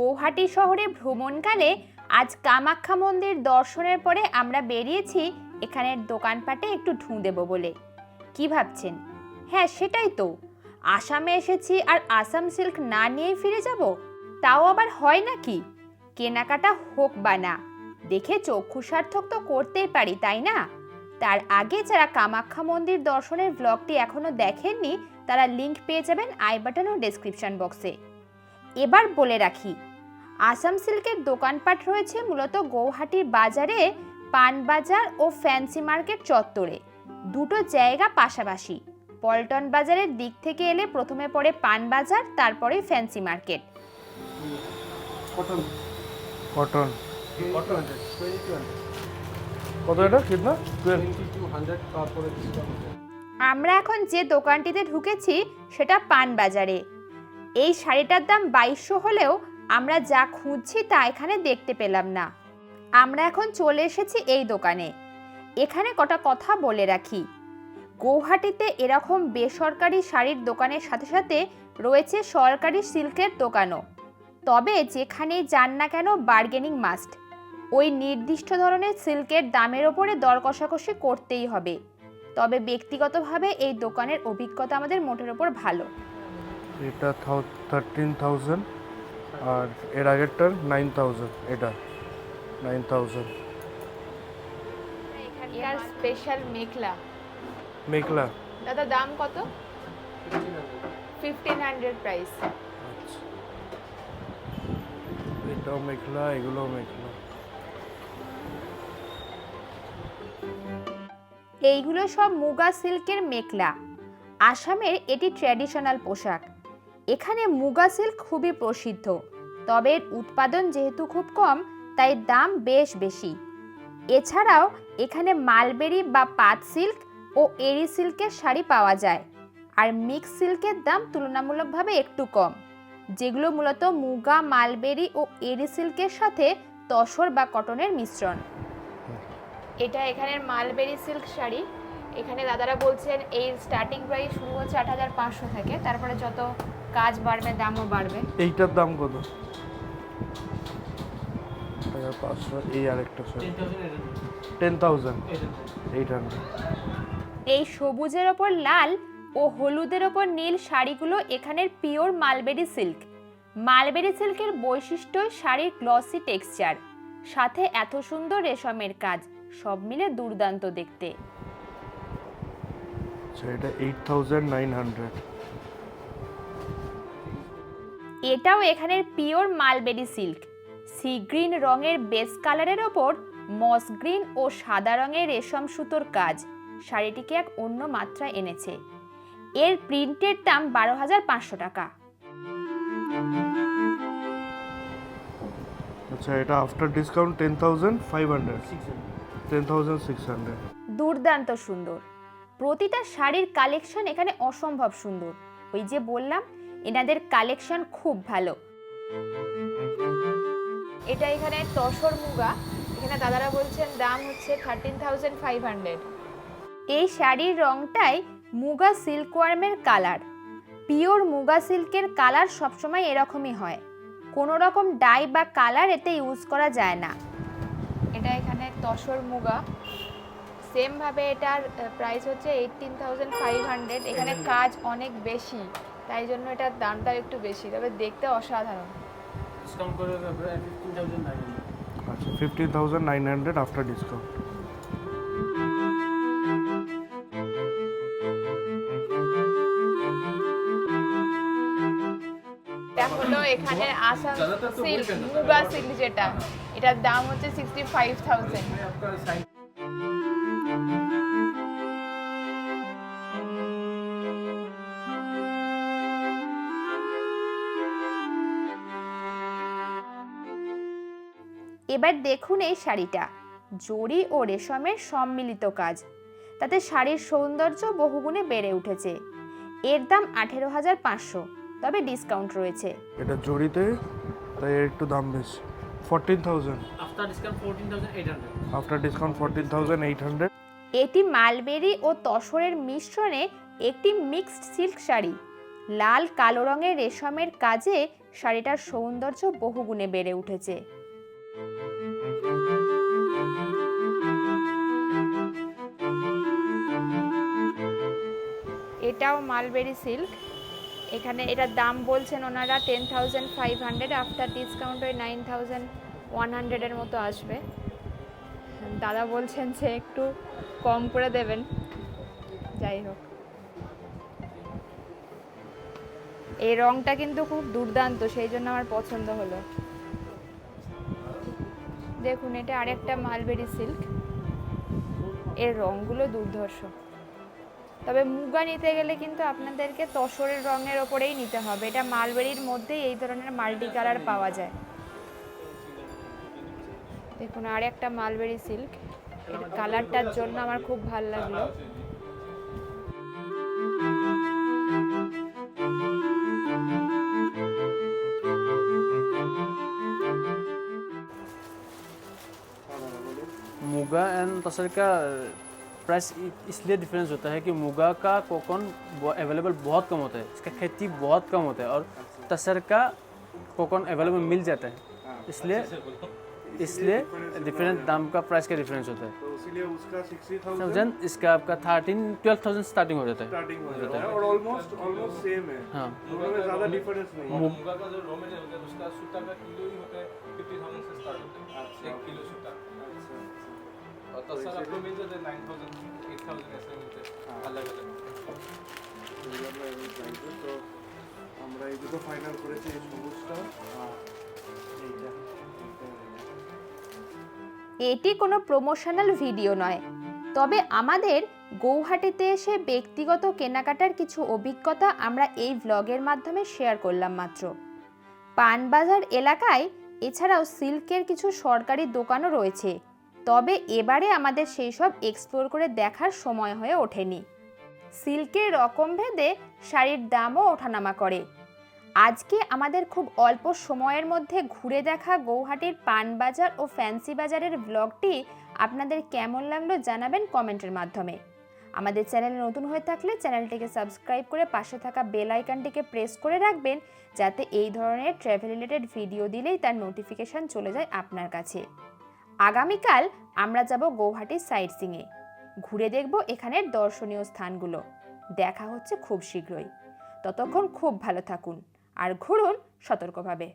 গৌহাটি শহরে ভ্রমণকালে আজ কামাখ্যা মন্দির দর্শনের পরে আমরা বেরিয়েছি এখানের দোকানপাটে একটু ঢুঁ দেবো বলে। কি ভাবছেন? হ্যাঁ সেটাই তো। আসামে এসেছি আর আসাম সিল্ক না নিয়েই ফিরে যাব? তাও আবার হয় নাকি? কেনাকাটা হোক বা না, দেখে চক্ষু সার্থক তো করতেই পারি, তাই না? তার আগে যারা কামাখ্যা মন্দির দর্শনের ব্লগটি এখনও দেখেননি, তারা লিংক পেয়ে যাবেন আই বাটন ও ডেসক্রিপশন বক্সে এবার বলে রাখি আসাম সিল্কের দোকানপাট রয়েছে মূলত গৌহাটির বাজারে পানবাজার ও ফ্যান্সি মার্কেট চত্বরে। দুটো জায়গা পাশাপাশি। পল্টন বাজারের দিক থেকে এলে প্রথমে পড়ে পানবাজার তারপরে ফ্যান্সি মার্কেট। আমরা। এখন যে দোকানটিতে ঢুকেছি সেটা পান বাজারে এই শাড়িটার দাম বাইশশো হলেও আমরা যা খুঁজছি তা এখানে দেখতে পেলাম না। আমরা এখন চলে এসেছি এই দোকানে। এখানে কটা কথা বলে রাখি। গৌহাটিতে এরকম বেসরকারি শাড়ির দোকানের সাথে সাথে রয়েছে সরকারি সিল্কের দোকানও। তবে যেখানেই যান না কেন বার্গেনিং মাস্ট ওই নির্দিষ্ট ধরনের সিল্কের দামের ওপরে দর কষাকষি করতেই হবে। তবে ব্যক্তিগতভাবে এই দোকানের অভিজ্ঞতা আমাদের মোটের ওপর ভালো। এটা থার্টিন থাউজেন্ড আর এর আগেরটার নাইন থাউজেন্ড এটা নাইন থাউজেন্ড এখানকার স্পেশাল মেখলা। মেঘলা দাদা দাম কত? ফিফটিন হান্ড্রেড প্রাইস এটাও মেঘলা এগুলোও মেঘলা এইগুলো সব মুগা সিল্কের মেখলা। আসামের এটি ট্র্যাডিশনাল পোশাক। এখানে মুগা সিল্ক খুবই প্রসিদ্ধ। তবে এর উৎপাদন যেহেতু খুব কম তাই দাম বেশ বেশি। এছাড়াও এখানে মালবেরি বা পাত সিল্ক ও এরি সিল্কের শাড়ি পাওয়া যায়। আর মিক্স সিল্কের দাম তুলনামূলকভাবে একটু কম যেগুলো মূলত মুগা মালবেরি ও এরি সিল্কের সাথে তসর বা কটনের মিশ্রণ। এটা এখানের মালবেরি সিল্ক শাড়ি। এখানে দাদারা বলছেন এই স্টার্টিং প্রাইস শুরু হচ্ছে আট হাজার পাঁচশো থেকে তারপরে যত কাজ বাড়বে দামও বাড়বে। এইটার দাম কত? হাজার পাঁচশো এই আরেকটা টেন থাউজেন্ড এইট হান্ড্রেড এই সবুজের ওপর লাল ও হলুদের ওপর নীল শাড়িগুলো এখানের পিওর মালবেরি সিল্ক। মালবেরি সিল্কের বৈশিষ্ট্য শাড়ির গ্লসি টেক্সচার সাথে এত সুন্দর রেশমের কাজ সব মিলে দুর্দান্ত দেখতে। আচ্ছা এটা এইট থাউজেন্ড নাইন হান্ড্রেড এটাও এখানের pure mulberry silk sea green রঙের বেস কালারের ওপর মস গ্রিন ও সাদা রঙের রেশম সুতোর কাজ। শাড়িটিকে এক অন্য মাত্রা এনেছে। এর প্রিন্টের দাম বারো হাজার পাঁচশো টাকা। আচ্ছা এটা after discount ten thousand five hundred ten thousand six hundred দুর্দান্ত সুন্দর। প্রতিটা শাড়ির কালেকশন এখানে অসম্ভব সুন্দর। ওই যে বললাম, এনাদের কালেকশন খুব ভালো। এটা এখানে তসর মুগা। এখানে দাদারা বলছেন দাম হচ্ছে থার্টিন থাউজেন্ড ফাইভ হান্ড্রেড এই শাড়ির রংটাই মুগা সিল্কওয়ার্মের কালার পিওর মুগা সিল্কের কালার সবসময় এরকমই হয়। কোনো রকম ডাই বা কালার এতে ইউজ করা যায় না। এটা এখানে তসর মুগা। সেমভাবে এটার প্রাইস হচ্ছে এইটিন থাউজেন্ড ফাইভ হান্ড্রেড এখানে কাজ অনেক বেশি তাই জন্য এটার দামটা একটু বেশি তবে দেখতে অসাধারণ। ডিসকাউন্ট করে fifteen thousand nine hundred after এখানে আসাম সিল্ক মুগা সিল্ক যেটা এটার দাম হচ্ছে সিক্সটি ফাইভ থাউজেন্ড এবার দেখুন এই শাড়িটা। জড়ি ও রেশমের সম্মিলিত কাজ। তাতে শাড়ির সৌন্দর্য বহুগুণে বেড়ে উঠেছে। এর দাম আঠেরো হাজার পাঁচশো তবে ডিসকাউন্ট রয়েছে। এটা জড়িতে তাই এর একটু দাম বেশি। Fourteen thousand after discount fourteen thousand eight hundred after discount fourteen thousand eight hundred এটি মালবেরি ও তসরের মিশ্রণে একটি মিক্সড সিল্ক শাড়ি। লাল কালো রঙের রেশমের কাজে শাড়িটার সৌন্দর্য বহুগুণে বেড়ে উঠেছে। এটাও মালবেরি সিল্ক এখানে এটার দাম বলছেন ওনারা ten thousand five hundred after discount ওই নাইন থাউজেন্ড ওয়ান হান্ড্রেডের মতো আসবে। দাদা বলছেন যে একটু কম করে দেবেন। যাই হোক। এই রংটা কিন্তু খুব দুর্দান্ত, সেই জন্য আমার পছন্দ হলো। দেখুন, এটা আরেকটা মালবেরি সিল্ক এর রংগুলো দুর্ধর্ষ। তবে মুগা নিতে গেলে কিন্তু আপনাদেরকে তসরের রঙের ওপরেই নিতে হবে। এটা মালবেরির মধ্যেই এই ধরনের মাল্টি কালার পাওয়া যায়। দেখুন, আর একটা মালবেরি সিল্ক। এর কালারটার জন্য আমার খুব ভালো লাগল। মুগা এন্ড তসরকা प्राइस इसलिए डिफरेंस होता है कि मुगा का कोकन अवेलेबल बहुत कम होता है। इसका खेती बहुत कम होता है और तसर का कोकन अवेलेबल मिल जाता है। इसलिए इसलिए डिफरेंट दाम का प्राइस का डिफरेंस होता है। तो उसका इसका आपका थर्टीन ट्वेल्व थाउज़ेंड स्टार्टिंग हो जाता है। स्टार्टिंग हो जाता है। और ऑलमोस्ट ऑलमोस्ट सेम है। हाँ। दोनों में ज़्यादा डिफरेंस नहीं है। मुगा का जो रॉ मटेरियल होता है उसका सूता का किलो ही होता है फिफ्टी थाउज़ेंड से स्टार्ट होता है। আমরা এই দুটো ফাইনাল করেছি এটি কোনো প্রমোশনাল ভিডিও নয়। তবে আমাদের গৌহাটিতে এসে ব্যক্তিগত কেনাকাটার কিছু অভিজ্ঞতা আমরা এই ভ্লগের মাধ্যমে শেয়ার করলাম মাত্র। পানবাজার এলাকায় এছাড়াও সিল্কের কিছু সরকারি দোকানও রয়েছে। তবে এবারে আমাদের সেই সব এক্সপ্লোর করে দেখার সময় হয়ে ওঠেনি। সিল্কের রকম ভেদে শাড়ির দামও ওঠানামা করে। আজকে আমাদের খুব অল্প সময়ের মধ্যে ঘুরে দেখা গৌহাটির পানবাজার ও ফ্যান্সি বাজারের ব্লগটি আপনাদের কেমন লাগল জানাবেন কমেন্টের মাধ্যমে। আমাদের চ্যানেল নতুন হয়ে থাকলে চ্যানেলটিকে সাবস্ক্রাইব করে পাশে থাকা বেল আইকনটিকে প্রেস করে রাখবেন, যাতে এই ধরনের ট্র্যাভেল রিলেটেড ভিডিও দিলেই তার নোটিফিকেশান চলে যায় আপনার কাছে। আগামীকাল আমরা যাব গৌহাটির সাইট সিংয়ে ঘুরে দেখব এখানের দর্শনীয় স্থানগুলো। দেখা হচ্ছে খুব শীঘ্রই। ততক্ষণ খুব ভালো থাকুন। আর ঘুরুন সতর্কভাবে।